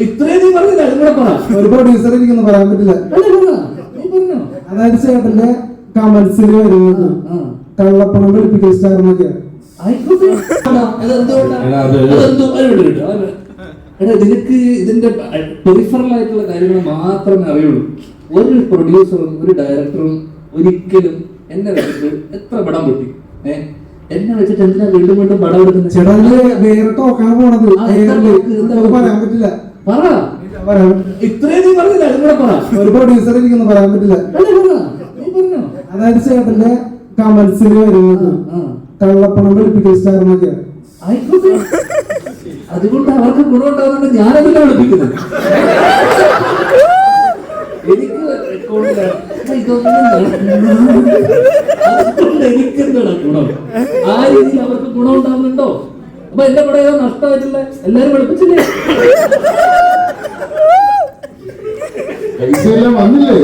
ഇത്രയും നീ പറഞ്ഞില്ല അതും പറ ഒരു പ്രൊഡ്യൂസർ ഇരിക്കുന്നു പറയാൻ പറ്റില്ല. അല്ല പറ നീ പറഞ്ഞോ? അതായത് ചേട്ടന്റെ കമന്റ്സിൽ വരുന്നത് ആ. കള്ളപ്പണം വെളുപ്പിക്കൽ സ്റ്റാർ എന്നൊക്കെ ആയിക്കോട്ടെ. അതാ, അതെന്തുകൊണ്ടാ? എടാ, അത് അതെന്തു- അത് വിട് കേട്ടോ. അത് എടാ നിനക്ക് ഇതിന്റെ പെരിഫറൽ ആയിട്ടുള്ള കാര്യങ്ങൾ മാത്രമേ അറിയുള്ളൂ. ഒരു പ്രൊഡ്യൂസറും ഒരു ഡയറക്ടറും ഒരിക്കലും എന്നെ വെച്ചിട്ട് എത്ര പടം പൊട്ടി. ഏ? എന്നെ വെച്ചിട്ട് എന്തിനാ വീണ്ടും വീണ്ടും പടം എടുക്കുന്നത് ചേട്ടാ അതിൽ വേറെ ടോക്കാണ് പോണത്. ആ, എന്താ ഏറിൽ. പറയാൻ പറ. ഇത്രയും നീ പറഞ്ഞില്ല അതും കൂടെ പറ. ഒരു പ്രൊഡ്യൂസർ എനിക്കൊന്നും പറയാൻ പറ്റില്ല. അതായത് ചേട്ടന്റെ കമന്റ്സിൽ വരുന്നത്. കള്ളപ്പണം വെളുപ്പിക്കൽ സ്റ്റാർ ആയിക്കോട്ടെ. അതുകൊണ്ട് അവർക്ക് ഗുണമുണ്ടാകുന്നുണ്ട് ഞാനതിനെ വിളിപ്പിക്കുന്നത് എനിക്ക് ഇതൊന്നും. അതുകൊണ്ട് എനിക്കെന്താണ് ഗുണം? ആ രീതിയിൽ അവർക്ക് ഗുണം ഉണ്ടാകുന്നുണ്ടോ അപ്പൊ എന്റെ കൂടെ ഏതോ നഷ്ടമായിട്ടുള്ള? എല്ലാരും വിളിപ്പിച്ചില്ലേ? പൈസ എല്ലാം വന്നില്ലേ